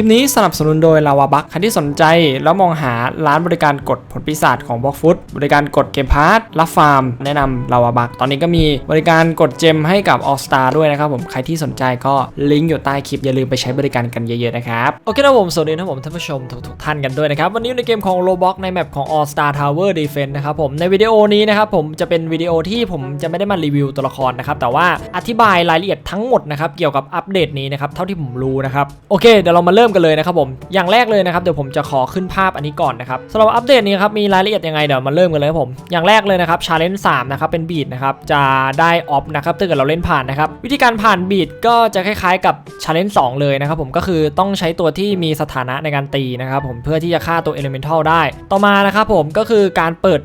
ลิปนี้สนับสนุนโดยลาวาบัคใครที่สนใจแล้วมองหาร้านบริการกดผลปีศาจของบล็อกฟุตบริการกดเกมพาร์ทรับฟาร์ม แนะนำลาวาบัคตอนนี้ก็มีบริการกดเจมให้กับ All Star ด้วยนะครับผมใครที่สนใจก็ลิงก์อยู่ใต้คลิปอย่าลืมไปใช้บริการกันเยอะๆนะครับโอเคนะผมสวัสดีนะผมท่านผู้ชมทุกๆท่านกันด้วยนะครับวันนี้ในเกมของ Roblox ในแมปของ All Star Tower Defense นะครับผมในวิดีโอนี้นะครับผมจะเป็นวิดีโอที่ผมจะไม่ได้มารีวิวตัวละครนะครับแต่ว่าอธิบายรายละเอียดทั้งหมดนะครับเกี่ยวกับอัปเดตนี้นะครับเท่าที่ผมรู้นะครับโอเคเดี๋ยวเรามาเริ่มกันเลยนะครับผม อย่างแรกเลยนะครับเดี๋ยวผมจะขอขึ้นภาพอันนี้ก่อนนะครับสำหรับอัปเดตนี้ครับมีรายละเอียดยังไงเดี๋ยวมาเริ่มกันเลยครับผม อย่างแรกเลยนะครับชาเลนจ์สามนะครับเป็นบีดนะครับจะได้ออฟนะครับถ้าเกิดเราเล่นผ่านนะครับวิธีการผ่านบีดก็จะคล้ายๆ กับชาเลนจ์สเลยนะครับผมก็คือต้องใช้ตัวที่มีสถานะในการตีนะครับผมเพื่อที่จะฆ่าตัว Elemental ได้ ต่อมานะครับผมก็คือการเปิด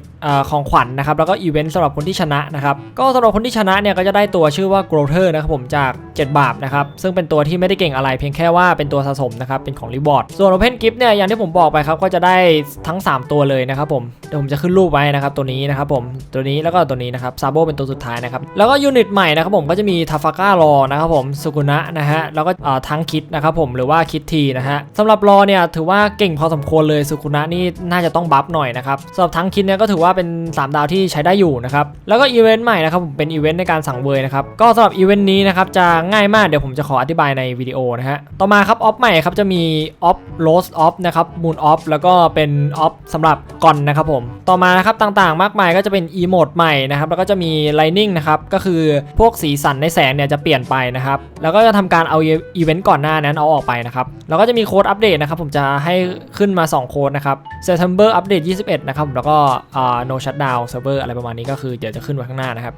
ของขวัญนะครับ แล้วก็อีเวนต์สำหรับคนที่ชนะนะครับ ก็สำหรับคนที่ชนะเนี่ยก็จะได้ตัวชื่อว่า Growther นะครับผมจาก 7 บาทนะครับ ซึ่งเป็นตัวที่ไม่ได้เก่งอะไรเพียงแค่ว่าเป็นตัวสะสมนะครับ เป็นของรีบอร์ด ส่วน Open Gift เนี่ยอย่างที่ผมบอกไปครับ ก็จะได้ทั้ง 3 ตัวเลยนะครับผม เดี๋ยวผมจะขึ้นรูปไว้นะครับตัวนี้นะครับผม ตัวนี้แล้วก็ตัวนี้นะครับซาโบเป็นตัวสุดท้ายนะครับ แล้วก็ยูนิตใหม่นะครับผมก็จะมีทาฟาก้ารอนะครับผมสุกุนะนะฮะ แล้วก็เอ่อทั้งคิดนะครับผมหรือว่าคิดทีนะฮะสำหรับรอเนี่ยถือว่าเก่งพอสมควรเลยสุกุนะนี่น่าจะต้องบัฟหน่อยนะครับสำหรับทั้งคิดเนี่ยก็ถือว่าเป็น 3 ดาวที่ใช้ได้อยู่นะครับแล้วก็อีเวนต์ใหม่นะครับผมเป็นอีเวนต์ในการสั่งเวยนะครับก็สำหรับอีเวนต์นี้นะครับจะง่ายมากเดี๋ยวผมจะขออธิบายในวิดีโอนะฮะต่อมาครับออฟใหม่ครับจะมีออฟโรสออฟนะครับมูนออฟแล้วก็เป็นออฟสำหรับก่อนนะครับผมต่อมานะครับต่างๆ มากมายก็จะเป็นอีโมดใหม่นะครับแล้วก็จะมีไลนิ่งนะครับก็คือพวกสีสันในแสงเนี่ยจะเปลี่ยนไปนะครับแล้วก็จะทำการเอาอีเวนต์ก่อนหน้านั้นเอาออกไปนะครับแล้วก็จะมีโค้ดอัปเดตนะครับผมจะให้ขึ้นมา 2 โค้ดนะครับ September Update 21 นะครับแล้วก็อ่า no shutdown server อะไรประมาณนี้ก็คือเดี๋ยวจะขึ้นไว้ข้างหน้านะครับ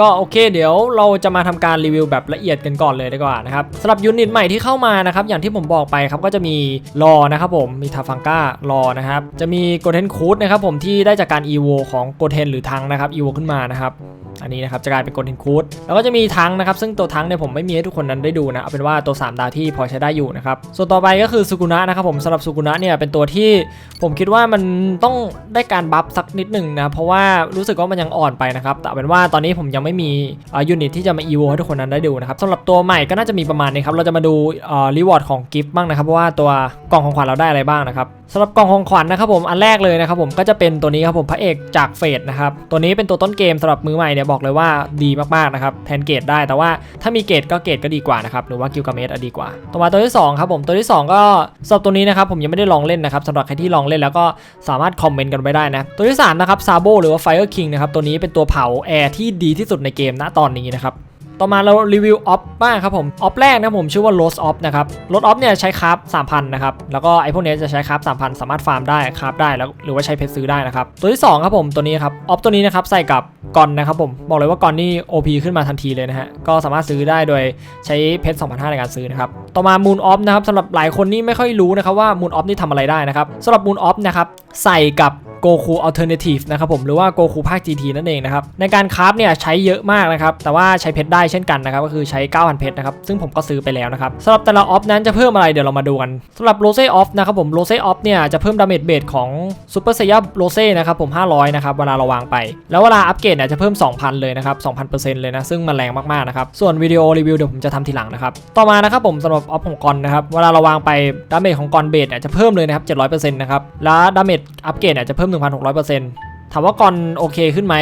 ก็โอเคเดี๋ยวเราจะมาทำการรีวิวแบบละเอียดกันก่อนเลยดีกว่านะครับสำหรับยูนิตใหม่ที่เข้ามานะครับอย่างที่ผมบอกไปครับก็จะมีรอนะครับผมมีทาฟังก้ารอนะครับจะมีโกเทนคูดนะครับผมที่ได้จากการ EVO ของโกเทนหรือทังนะครับ EVO ขึ้นมานะครับอันนี้นะครับจะกลายเป็นโกเทนคูดแล้วก็จะมีทังนะครับซึ่งตัวทังเนี่ยผมไม่มีให้ทุกคนนั้นได้ดูนะเอาเป็นว่าตัว 3 ดาวที่พอใช้ได้อยู่นะครับส่วนต่อไปก็คือสุกุนะนะครับผมสำหรับสุกุนะเนี่ยเป็นตัวที่ผมคิดว่ามันต้องได้การบัฟสักนิดหนึ่งนะเพราะว่ารู้สึกว่ามันยังอ่อนไปนะครับแต่เอาเป็นว่าตอนนี้ผมยังไม่มียูนิตที่จะมา EVO ให้ทุกคนนั้นได้ดูนะครับสำหรับตัวใหม่ก็น่าจะมีประมาณนี้ครับ เราจะมาดูรีวอร์ดของกิฟต์บ้างนะครับเพราะว่าตัวกล่องของขวัญเราได้อะไรบ้างนะครับสำหรับกล่องของขวัญนะครับผมอันแรกเลยนะครับผมก็จะเป็นตัวนี้ครับผมพระเอกจากเฟดนะครับตัวนี้เป็นตัวต้นเกมสำหรับมือใหม่เนี่ยบอกเลยว่าดีมากๆนะครับแทนเกรดได้แต่ว่าถ้ามีเกรดก็เกรดก็ดีกว่านะครับหรือว่ากิลกาเมสดีกว่าต่อมาตัวที่สองครับผมตัวที่สองก็สำหรับตัวนี้นะครับผมยังไม่ได้ลองเล่นนะครับสำหรับใครที่ลองเล่นแล้วก็สามารถคอมเมนต์กันไว้ได้นะตัวที่สามนะครับซาโบหรือว่า Fire King นะครับตัวนี้เป็นตัวเผาแอร์ที่ดีที่สุดในเกมณตอนนี้นะครับต่อมาเรารีวิวออฟบ้างครับผมออฟแรกนะผมชื่อว่า Rose Off นะครับ Rose Off เนี่ยใช้คราฟ3,000นะครับแล้วก็ไอพวกเนี้ยจะใช้คราฟ3,000สามารถฟาร์มได้คราฟได้แล้วหรือว่าใช้เพชรซื้อได้นะครับตัวที่2ครับผมตัวนี้ครับออฟตัวนี้นะครับใส่กับกอนนะครับผมบอกเลยว่ากอนนี่ OP ขึ้นมาทันทีเลยนะฮะก็สามารถซื้อได้โดยใช้เพชร2,500ในการซื้อนะครับต่อมา Moon Off นะครับสำหรับหลายคนนี่ไม่ค่อยรู้นะครับว่า Moon Off นี่ทำอะไรได้นะครับสำหรับ Moon Off นะครับ ใส่กับโกคูอัลเทอร์เนทีฟนะครับผมหรือว่าโกคูภาค GT นั่นเองนะครับในการคราฟเนี่ยใช้เยอะมากนะครับแต่ว่าใช้เพชรได้เช่นกันนะครับก็คือใช้ 9,000 เพชรนะครับซึ่งผมก็ซื้อไปแล้วนะครับสำหรับแต่ละออฟนั้นจะเพิ่มอะไรเดี๋ยวเรามาดูกันสำหรับโรเซ่ออฟนะครับผมโรเซ่ออฟเนี่ยจะเพิ่มดาเมจเบสของซูเปอร์เซียโรเซ่นะครับผม 500 นะครับเวลาเราวางไป แล้วเวลาอัปเกรดเนี่ยจะเพิ่ม 2,000 เลยนะครับ 2,000%เลยนะซึ่งมันแรงมากๆนะครับส่วนวิดีโอรีวิวเดี๋ยวผมจะทำทีหลังนะครับต่อมานะครับผมสำหรับออฟของกอนนะครับเวลาเราวางไปดาเมจของกอนเบสเนี่ยจะเพิ่มเลยนะครับ700%นะครับแล้วดาเมจอัปเกรดเนี่ยจะเพิ่ม 1,600%ถามว่ากอนโอเคขึ้นไหม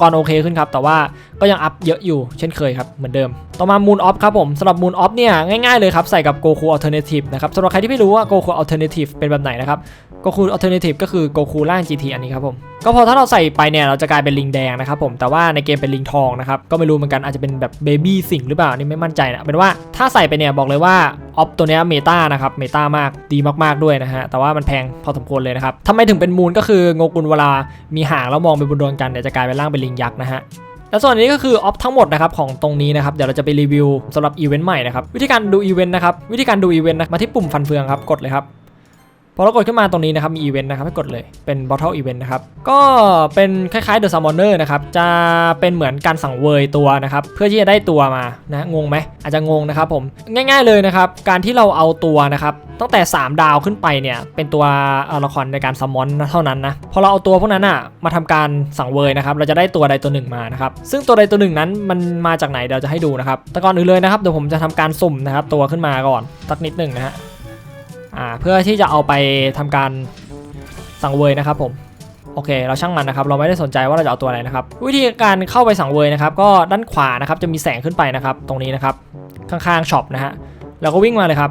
กอนโอเคขึ้นครับ แต่ว่าก็ยังอัพเยอะอยู่เช่นเคยครับ เหมือนเดิม ต่อมามูนออฟครับผมสำหรับมูนออฟเนี่ย ง่ายๆเลยครับ ใส่กับโกคูอัลเทอร์เนทีฟนะครับสำหรับใครที่ไม่รู้ว่าโกคูอัลเทอร์เนทีฟเป็นแบบไหนนะครับ Goku Alternative ก็คือ Goku ล่าง GT อันนี้ครับผมก็พอถ้าเราใส่ไปเนี่ยเราจะกลายเป็นลิงแดงนะครับผมแต่ว่าในเกมเป็นลิงทองนะครับก็ไม่รู้เหมือนกันอาจจะเป็นแบบเบบี้สิงหรือเปล่านี่ไม่มั่นใจนะเป็นว่าถ้าใส่ไปเนี่ยบอกเลยว่าออฟตัวนี้เมตานะครับเมตามากดีมากๆด้วยนะฮะแต่ว่ามันแพงพอสมควรเลยนะครับทำไมถึงเป็นมูลก็คือโงกุลเวลามีหางแล้วมองไปบนดวงจันทร์เนี่ยจะกลายเป็นร่างเป็นลิงยักษ์นะฮะและส่วนนี้ก็คือออฟทั้งหมดนะครับของตรงนี้นะครับเดี๋ยวเราจะไปรีวิวสำหรับอีเวนต์ใหม่นะครับวิธีการดูอีเวนต์นะครับวิธีการดูอีเวนต์นะมาที่ปุ่มฟันเฟืองครับกดเลยครับ พอเรากดขึ้นมาตรงนี้นะครับมีอีเวนต์นะครับให้กดเลยเป็น Bottle Event นะครับก็เป็นคล้ายๆ The Summoner นะครับจะเป็นเหมือนการสั่งเวยตัวนะครับเพื่อที่จะได้ตัวมานะงงไหมอาจจะงงนะครับผมง่าย ๆเลยนะครับการที่เราเอาตัวนะครับตั้งแต่ 3 ดาวขึ้นไปเนี่ยเป็นตัวละครในการซัมมอนเท่านั้นนะพอเราเอาตัวพวกนั้นอะมาทำการสั่งเวยนะครับเราจะได้ตัวใดตัวหนึ่งมานะครับซึ่งตัวใดตัวหนึ่งนั้นมันมาจากไหนเดี๋ยวจะให้ดูนะครับแต่ก่อนอื่นเลยนะครับเดี๋ยวผมจะทำการสุ่มนะครับตัวขึ้นมาก่อนสักนิดหนึ่งนะฮะ อ่าเพื่อที่จะเอาไปทำการสังเวยนะครับผมโอเค เราช่างมันนะครับ เราไม่ได้สนใจว่าเราจะเอาตัวอะไรนะครับ วิธีการเข้าไปสังเวยนะครับ ก็ด้านขวานะครับจะมีแสงขึ้นไปนะครับ ตรงนี้นะครับ ข้างๆช็อปนะฮะแล้วก็วิ่งมาเลยครับ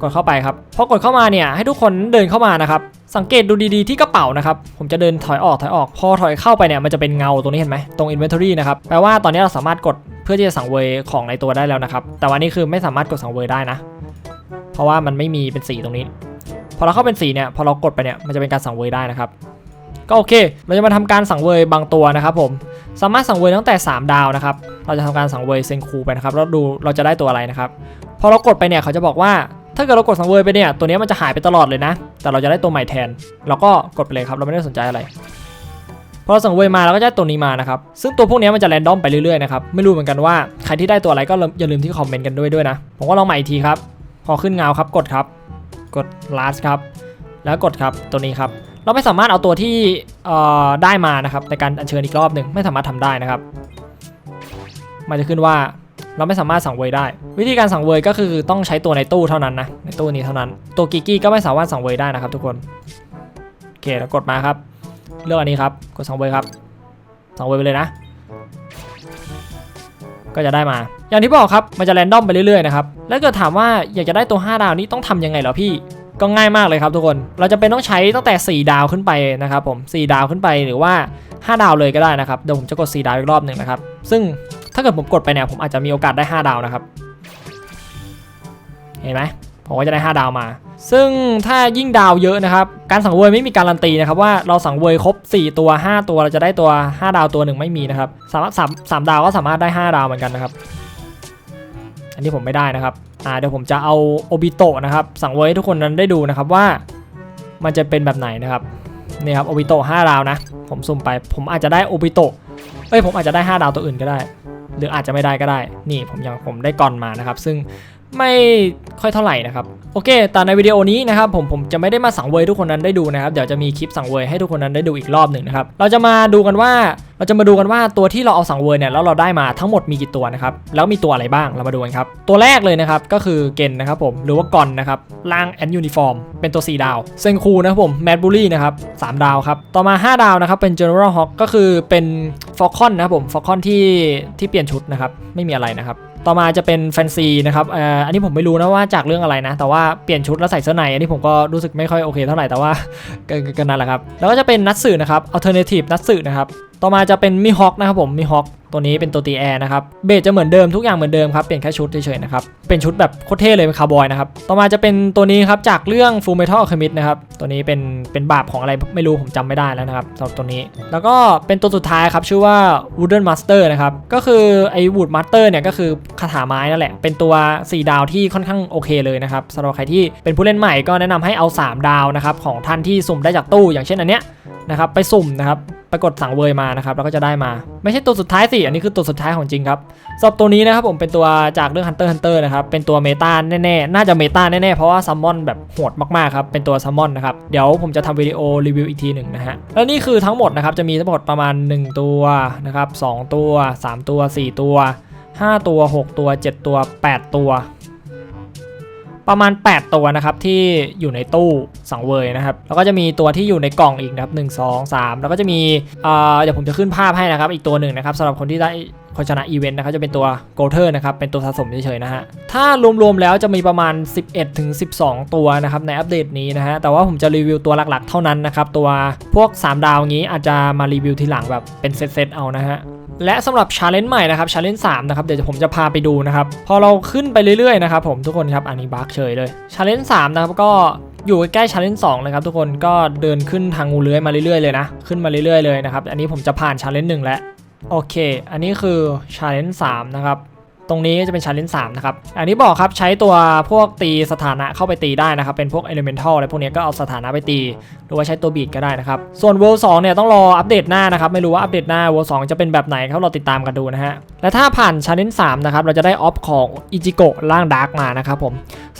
กดเข้าไปครับพอกดเข้ามาเนี่ยให้ทุกคนเดินเข้ามานะครับ สังเกตดูดีๆที่กระเป๋านะครับ ผมจะเดินถอยออกถอยออก พอถอยเข้าไปเนี่ยมันจะเป็นเงาตรงนี้เห็นไหมตรง inventory นะครับ แปลว่าตอนนี้เราสามารถกดเพื่อที่จะสังเวยของในตัวได้แล้วนะครับ แต่วันนี้คือไม่สามารถกดสังเวยได้นะ เพราะว่ามันไม่มีเป็นสีตรงนี้ พอเราเข้าเป็นสีเนี่ยพอเรากดไปเนี่ยมันจะเป็นการสังเวยได้นะครับก็โอเค เราจะมาทำการสังเวยบางตัวนะครับผม สามารถสังเวยตั้งแต่ 3 ดาวนะครับ เราจะทำการสังเวยเซนคูไปนะครับ แล้วดูเราจะได้ตัวอะไรนะครับ พอเรากดไปเนี่ยเขาจะบอกว่า ถ้าเกิดเรากดสังเวยไปเนี่ย ตัวนี้มันจะหายไปตลอดเลยนะ แต่เราจะได้ตัวใหม่แทน เราก็กดไปเลยครับ เราไม่ได้สนใจอะไร พอเราสังเวยมาเราก็จะได้ตัวนี้มานะครับ ซึ่งตัวพวกนี้มันจะแรนดอมไปเรื่อยๆนะครับ ไม่รู้เหมือนกันว่าใครที่ได้ตัวอะไรก็อย่าลืมที่คอมเมนต์กันด้วยด้วยนะ ผมก็ลองใหม่อีกทีครับ อขึ้นเงาครับกดครับ กด last ครับ แล้วกดครับตัวนี้ครับ เราไม่สามารถเอาตัวที่เอ่อได้มานะครับในการอัญเชิญอีกรอบหนึ่งไม่สามารถทำได้นะครับ มันจะขึ้นว่าเราไม่สามารถสั่งเวยได้ วิธีการสั่งเวยก็คือต้องใช้ตัวในตู้เท่านั้นนะในตู้นี้เท่านั้น ตัวกิกกี้ก็ไม่สามารถสั่งเวยได้นะครับทุกคนโอเคแล้วกดมาครับ เลือกอันนี้ครับกดสั่งเวยครับสั่งเวยไปเลยนะ ก็จะได้มา อย่างที่บอกครับมันจะแรนดอมไปเรื่อยๆนะครับแล้วเกิดถามว่าอยากจะได้ตัว 5 ดาวนี้ต้องทำยังไงเหรอพี่ก็ง่ายมากเลยครับทุกคน เราจะเป็นต้องใช้ตั้งแต่ 4 ดาวขึ้นไปนะครับผม 4 ดาวขึ้นไปหรือว่า 5 ดาวเลยก็ได้นะครับ เดี๋ยวผมจะกด 4 ดาวอีกรอบหนึ่งนะครับ ซึ่งถ้าเกิดผมกดไปเนี่ยผมอาจจะมีโอกาสได้ 5 ดาวนะครับ เห็นไหมผมก็จะได้ 5 ดาวมา ซึ่งถ้ายิ่งดาวเยอะนะครับ การสังเวยไม่มีการันตีนะครับว่าเราสังเวยครบ 4 ตัว 5 ตัวเราจะได้ตัว 5 ดาวตัวหนึ่งไม่มีนะครับสามารถสามสามดาวก็สามารถได้ 5 ดาวเหมือนกันนะครับ อันนี้ผมไม่ได้นะครับอ่าเดี๋ยวผมจะเอาโอบิโตะนะครับสั่งไว้ทุกคนนั้นได้ดูนะครับว่า มันจะเป็นแบบไหนนะครับนี่ครับโอบิโตะ5ดาวนะ ผมสุ่มไป ผมอาจจะได้โอบิโตะเอ้ยผมอาจจะได้ 5 ดาวตัวอื่นก็ได้ หรืออาจจะไม่ได้ก็ได้ นี่ผมยังผมได้กอนมานะครับ ซึ่ง ไม่ค่อยเท่าไหร่นะครับโอเค แต่ในวิดีโอนี้นะครับผมผมจะไม่ได้มาสังเวยทุกคนนั้นได้ดูนะครับเดี๋ยวจะมีคลิปสังเวยให้ทุกคนนั้นได้ดูอีกรอบหนึ่งนะครับเราจะมาดูกันว่าเราจะมาดูกันว่าตัวที่เราเอาสังเวยเนี่ยแล้วเราได้มาทั้งหมดมีกี่ตัวนะครับแล้วมีตัวอะไรบ้างเรามาดูกันครับตัวแรกเลยนะครับก็คือเกนนะครับผมหรือว่ากอนนะครับล่างแอนยูนิฟอร์มเป็นตัว 4 ดาวเซนคูนะครับผมแมดบูลี่นะครับ3ดาวครับต่อมา 5 ดาวนะครับเป็น General Hawk ก็คือเป็นฟอลคอนนะครับผมฟอลคอนที่ที่เปลี่ยนชุดนะครับไม่มีอะไรนะครับ ต่อมาจะเป็นแฟนซีนะครับอันนี้ผมไม่รู้นะว่าจากเรื่องอะไรนะ แต่ว่าเปลี่ยนชุดแล้วใส่เสื้อใน อันนี้ผมก็รู้สึกไม่ค่อยโอเคเท่าไหร่แต่ว่าก็นั่นแหละครับ แล้วก็จะเป็นนัดสื่อนะครับ alternative นัดสื่อนะครับ ต่อมาจะเป็นมิฮอคนะครับผมมิฮอคตัวนี้เป็นตัวตีแอร์นะครับ เบสจะเหมือนเดิมทุกอย่างเหมือนเดิมครับ เปลี่ยนแค่ชุดเฉยๆนะครับ เป็นชุดแบบโคตรเท่เลยเป็นคาวบอยนะครับ ต่อมาจะเป็นตัวนี้ครับจากเรื่อง Full Metal Alchemist นะครับ ตัวนี้เป็นเป็นบาปของอะไรไม่รู้ผมจำไม่ได้แล้วนะครับสำหรับตัวนี้ แล้วก็เป็นตัวสุดท้ายครับชื่อว่า Wooden Master นะครับ ก็คือไอ้ Wood Master เนี่ยก็คือคาถาไม้นั่นแหละ เป็นตัว 4 ดาวที่ค่อนข้างโอเคเลยนะครับสำหรับใครที่เป็นผู้เล่นใหม่ก็แนะนำให้เอา 3 ดาวนะครับของท่านที่สุ่มได้จากตู้อย่างเช่นอันเนี้ยนะครับไปสุ่มนะครับ ไปกดสั่งเวยมานะครับแล้วก็จะได้มา ไม่ใช่ตัวสุดท้ายสิ อันนี้คือตัวสุดท้ายของจริงครับสำหรับตัวนี้นะครับผมเป็นตัวจากเรื่อง Hunter Hunter นะครับ เป็นตัวเมตาแน่ๆ น่าจะเมตาแน่ๆ เพราะว่าซัมมอนแบบโหดมากๆครับ เป็นตัวซัมมอนนะครับ เดี๋ยวผมจะทำวิดีโอรีวิวอีกทีหนึ่งนะฮะ แล้วนี่คือทั้งหมดนะครับ จะมีทั้งหมดประมาณ 1 ตัวนะครับ2ตัว 3 ตัว 4 ตัว 5 ตัว 6 ตัว 7 ตัว 8 ตัว ประมาณ 8 ตัวนะครับที่อยู่ในตู้สังเวยนะครับแล้วก็จะมีตัวที่อยู่ในกล่องอีกนะครับ1 2 3แล้วก็จะมีเอ่อเดี๋ยวผมจะขึ้นภาพให้นะครับ อีกตัวหนึ่งนะครับสำหรับคนที่ได้คนชนะอีเวนต์นะครับจะเป็นตัวโกลเทอร์นะครับเป็นตัวสะสมเฉยๆนะฮะถ้ารวมๆแล้วจะมีประมาณ 11ถึง12 ตัวนะครับในอัปเดตนี้นะฮะแต่ว่าผมจะรีวิวตัวหลักๆ เท่านั้นนะครับตัวพวก 3 ดาวงี้อาจจะมารีวิวทีหลังแบบเป็นเซตๆเอานะฮะ และสำหรับชาเลนจ์ใหม่นะครับชาเลนจ์สนะครับเดี๋ยวผมจะพาไปดูนะครับ พอเราขึ้นไปเรื่อยๆนะครับผมทุกคนครับอันนี้บักเฉยเลยชาเลนจ์สนะครับก็อยู่ใกล้ชาเลนจ์สเลยครับทุกคนก็เดินขึ้นทางงูเลื้อยมาเรื่อยๆเลยนะขึ้นมาเรื่อยๆเลยนะครับอันนี้ผมจะผ่านชาเลนจ์หนึ่งแล้วโอเค อันนี้คือชาเลนจ์สนะครับ ตรงนี้จะเป็นชาเลนสามนะครับอันนี้บอกครับใช้ตัวพวกตีสถานะเข้าไปตีได้นะครับเป็นพวกเอลิเมนทัลอะไรพวกนี้ก็เอาสถานะไปตี หรือว่าใช้ตัวบีดก็ได้นะครับส่วนเวลสองเนี่ยต้องรออัปเดตหน้านะครับไม่รู้ว่าอัปเดตหน้าเวลสองจะเป็นแบบไหนครับเราติดตามกันดูนะฮะและถ้าผ่านชาเลนสามนะครับเราจะได้ออฟของอิจิโกะร่างดาร์กมานะครับผม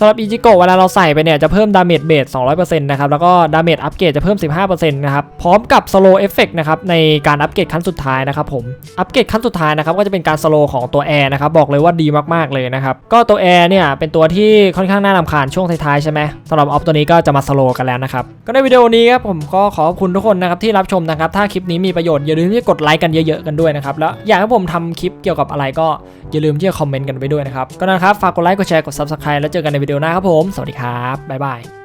สำหรับอิจิโกะเวลาเราใส่ไปเนี่ยจะเพิ่มดาเมจเบส200%นะครับแล้วก็ดาเมจอัปเกรดจะเพิ่ม 15%นะครับพร้อมกับสโลเอฟเฟกนะครับในการอัปเกรดขั้นสุดท้ายนะครับผมอัปเกรดขั้นสุดท้ายนะครับก็จะเป็นการสโลของตัวแอร์นะครับบอกเลยว่าดีมากๆเลยนะครับก็ตัวแอร์เนี่ยเป็นตัวที่ค่อนข้างน่ารำคาญช่วงท้ายๆใช่ไหมสำหรับออฟตัวนี้ก็จะมาสโลกันแล้วนะครับก็ในวิดีโอนี้ครับผมก็ขอขอบคุณทุกคนนะครับที่รับชมนะครับถ้าคลิปนี้มีประโยชน์อย่าลืมที่จะกดไลค์กันเยอะๆกันด้วยนะครับแล้วอยากให้ผมทำคลิปเกี่ยวกับอะไรก็อย่าลืมที่จะคอมเมนต์กันไปด้วยนะครับก็นะครับฝากกดไลค์กดแชร์กด subscribe แล้วเจอกันในวิดีโอหน้าครับผม สวัสดีครับ บ๊ายบาย